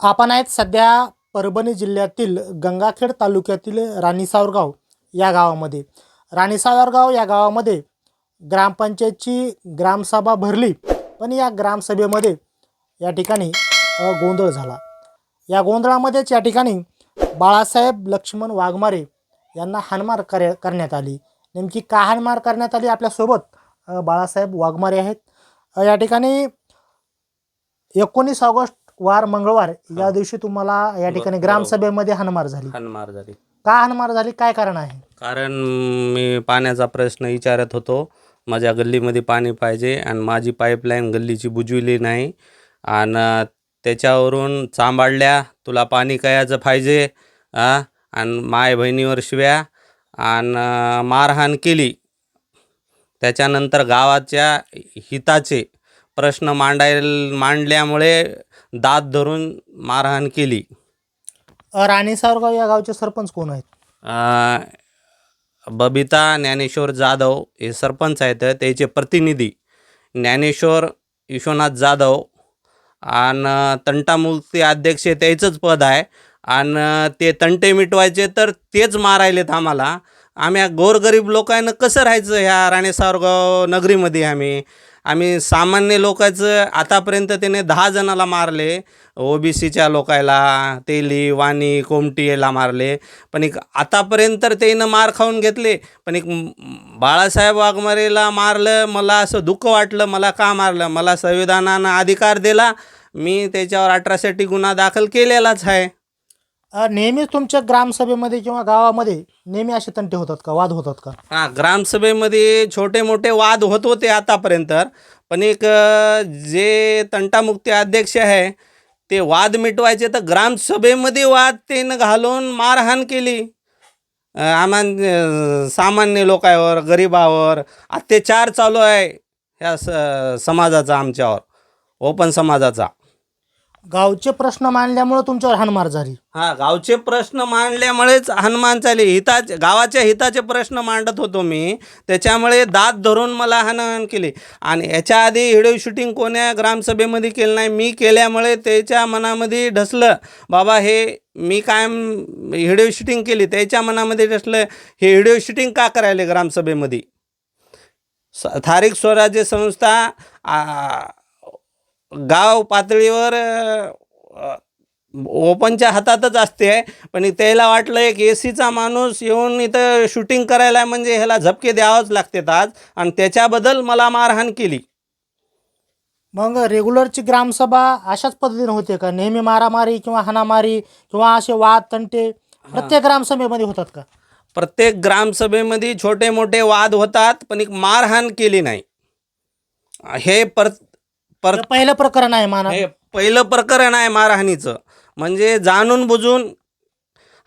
आपण आहेत सध्या परभणी जिल्ह्यातील गंगाखेड तालुक्यातील राणीसावरगाव या गावामध्ये. राणीसावरगाव या गावामध्ये ग्रामपंचायतची ग्रामसभा भरली पण या ग्रामसभेमध्ये या ठिकाणी गोंधळ झाला. या गोंधळामध्येच या ठिकाणी बाळासाहेब लक्ष्मण वाघमारे यांना हानमार कर करण्यात आली. नेमकी का हानमार करण्यात आली? आपल्यासोबत बाळासाहेब वाघमारे आहेत. या ठिकाणी एकोणीस ऑगस्ट वार मंगळवार या. दिवशी तुम्हाला या ठिकाणी. ग्रामसभेमध्ये हाणमार झाली. हानमार झाली. का हाणमार झाली? काय कारण आहे? कारण मी पाण्याचा प्रश्न विचारत होतो. माझ्या गल्लीमध्ये पाणी पाहिजे आणि माझी पाईपलाईन गल्लीची बुजविली नाही. आणि त्याच्यावरून चांबाडल्या तुला पाणी कयाचं पाहिजे आ आणि माय बहिणीवर शिव्या आणि मारहाण केली. त्याच्यानंतर गावाच्या हिताचे प्रश्न मांडाय मांडल्यामुळे दात धरून मारहाण केली. अ, राणीसावरगाव या गावचे सरपंच कोण आहेत? अ, बबिता ज्ञानेश्वर जाधव हे सरपंच आहेत. त्याचे प्रतिनिधी ज्ञानेश्वर विश्वनाथ जाधव आणि तंटामुक्ती अध्यक्ष त्याचंच पद आहे. आणि ते तंटे मिटवायचे तर तेच मारायलेत आम्हाला. आम्ही गोरगरीब लोकांना कसं राहायचं ह्या राणेसावरगाव नगरीमध्ये आम्ही? आम्ही सामान्य लोकांचं आतापर्यंत त्याने दहा जणाला मारले. ओ बी सीच्या लोकायला तेली वाणी कोमटी याला मारले. पण एक आतापर्यंत तर त्यानं मार खाऊन घेतले. पण एक बाळासाहेब वाघमारेला मारलं मला असं दुःख वाटलं मला का मारलं? मला संविधानानं अधिकार दिला. मी त्याच्यावर अठरासाठी गुन्हा दाखल केलेलाच आहे. नेहमीच तुमच्या ग्रामसभेमध्ये किंवा गावामध्ये नेहमी असे तंटे होतात का? वाद होतात का? हां ग्रामसभेमध्ये छोटे मोठे वाद होत होते आतापर्यंत पण एक जे तंटामुक्ती अध्यक्ष आहे ते वाद मिटवायचे तर ग्रामसभेमध्ये वाद तेनं घालून मारहाण केली. आम्हा सामान्य लोकांवर गरिबावर अत्याचार चालू आहे ह्या स समाजाचा आमच्यावर ओपन समाजाचा. गावचे प्रश्न मांडल्यामुळे तुमच्यावर हनुमान झाली. हा गावचे प्रश्न मांडल्यामुळेच हनुमान चाले हिताचे गावाच्या हिताचे प्रश्न मांडत होतो मी. त्याच्यामुळे दात धरून मला हनुमान केले. आणि याच्या आधी व्हिडिओ शूटिंग कोण्या ग्रामसभेमध्ये केलं नाही. मी केल्यामुळे त्याच्या मनामध्ये ढसलं. बाबा हे मी कायम व्हिडिओ शूटिंग केली. त्याच्या मनामध्ये ढसलं. हे व्हिडिओ शूटिंग का करायले ग्रामसभेमध्ये? स स्वराज्य संस्था गाव पातळीवर ओपनच्या हातातच असते. पण त्याला वाटलं एक ए सीचा माणूस येऊन इथं शूटिंग करायला म्हणजे ह्याला झपके द्यावंच लागतात आज. आणि त्याच्याबद्दल मला मारहाण केली. मग रेग्युलरची ग्रामसभा अशाच पद्धतीने होते का? नेहमी मारामारी किंवा हाणामारी किंवा असे वाद तंटे प्रत्येक ग्रामसभेमध्ये होतात का? प्रत्येक ग्रामसभेमध्ये छोटे मोठे वाद होतात पण एक मारहाण केली नाही. हे पर पर पहिलं प्रकरण आहे माना हे पहिलं प्रकरण आहे मारहाणीचं. म्हणजे जाणून बुजून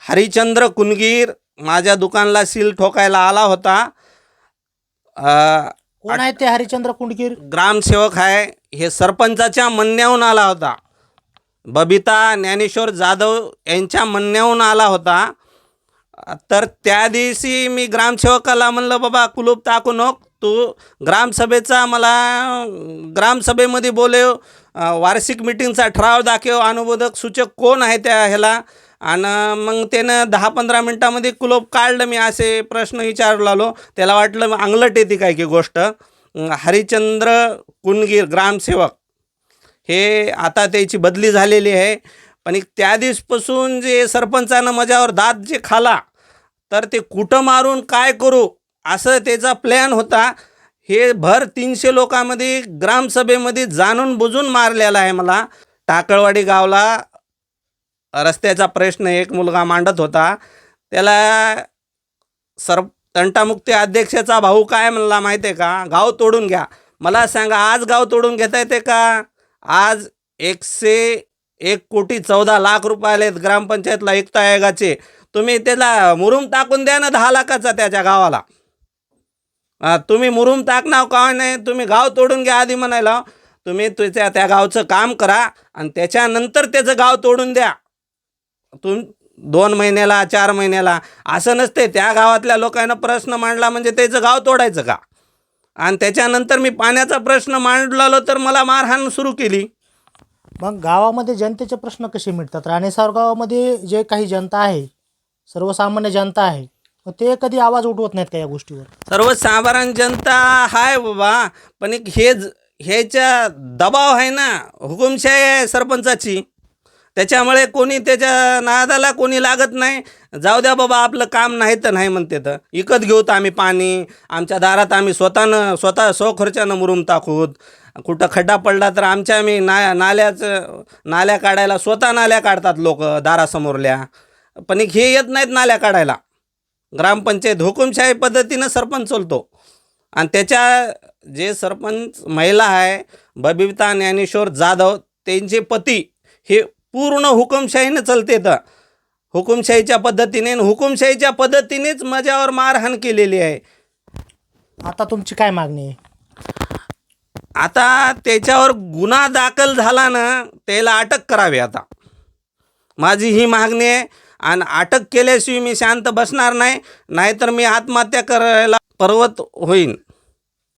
हरिचंद्र कुणगीर माझ्या दुकानला सील ठोकायला आला होता. अ, कोण आहेत ते हरिचंद्र कुंडकीर ग्रामसेवक आहे. हे सरपंचाच्या म्हणण्याहून आला होता. बबिता ज्ञानेश्वर जाधव यांच्या म्हणण्याहून आला होता. तर त्या दिवशी मी ग्रामसेवकाला म्हणलं बाबा कुलूप टाकू नको. तू ग्रामसभेचा मला ग्रामसभेमध्ये बोलव वार्षिक मिटिंगचा ठराव दाखव अनुबोधक सूचक कोण आहे त्या ह्याला? आणि मग त्यानं दहा पंधरा मिनटामध्ये कुलोप काढलं मी असे प्रश्न विचारू लागलो. त्याला वाटलं मग अंगलट येते काय की गोष्ट. हरिचंद्र कुणगीर ग्रामसेवक. हे आता त्याची बदली झालेली आहे. पण एक त्या दिवसपासून जे सरपंचानं माझ्यावर दात जे खाला तर ते कुठं मारून काय करू? असं त्याचा प्लॅन होता. हे भर तीनशे लोकांमध्ये ग्रामसभेमध्ये जाणून बुजून मारलेला आहे मला. टाकळवाडी गावला रस्त्याचा प्रश्न एक मुलगा मांडत होता. त्याला सर तंटामुक्ती अध्यक्षाचा भाऊ काय म्हणला माहिती आहे का? गाव तोडून घ्या. मला सांगा आज गाव तोडून घेता येते का? आज एकशे एक कोटी चौदा लाख रुपये आलेत ग्रामपंचायतला एकता आयोगाचे. तुम्ही त्याला मुरुम टाकून द्या ना दहा लाखाचा त्याच्या गावाला. तुम्ही मुरुम टाकणार का नाही तुम्ही गाव तोडून घ्या आधी म्हणायला. तुम्ही तुझ्या त्या गावचं काम करा आणि त्याच्यानंतर त्याचं गाव तोडून द्या. तुम दोन महिन्याला चार महिन्याला असं नसते त्या गावातल्या लोकांना प्रश्न मांडला म्हणजे त्याचं गाव तोडायचं का? आणि त्याच्यानंतर मी पाण्याचा प्रश्न मांडलेलो तर मला मारहाण सुरू केली. मग गावामध्ये जनतेचे प्रश्न कसे मिटतात? राणेसावर गावामध्ये जे काही जनता आहे सर्वसामान्य जनता आहे मग ते कधी आवाज उठवत नाहीत का या गोष्टीवर? सर्वसाधारण जनता हाय बाबा पण एक हे ज- ह्याच्या दबाव आहे ना हुकुमशाही आहे सरपंचाची. त्याच्यामुळे कोणी त्याच्या नादाला कोणी लागत नाही. जाऊ द्या बाबा आपलं काम नाही तर नाही म्हणते तर. इकत घेऊ तर आम्ही पाणी आमच्या दारात आम्ही स्वतःनं स्वतः स्वखर्चानं मुरुम टाकूत. कुठं खड्डा पडला तर आमच्या आम्ही ना नाल्याचं नाल्या काढायला स्वतः नाल्या काढतात लोक दारासमोरल्या. पण एक हे येत नाहीत नाल्या काढायला. ग्रामपंचायत हुकुमशाही पद्धतीनं सरपंच चालतो. आणि त्याच्या जे सरपंच महिला आहे बबिता ज्ञानेश्वर जाधव त्यांचे पती हे पूर्ण हुकुमशाहीनं चालते तर हुकुमशाहीच्या पद्धतीने हुकुमशाहीच्या पद्धतीनेच माझ्यावर मारहाण केलेली आहे. आता तुमची काय मागणी आहे? आता त्याच्यावर गुन्हा दाखल झाला ना त्याला अटक करावी आता. माझी ही मागणी आहे आणि अटक केल्याशिवाय मी शांत बसणार नाही नाहीतर मी आत्महत्या करायला पर्वत होईन.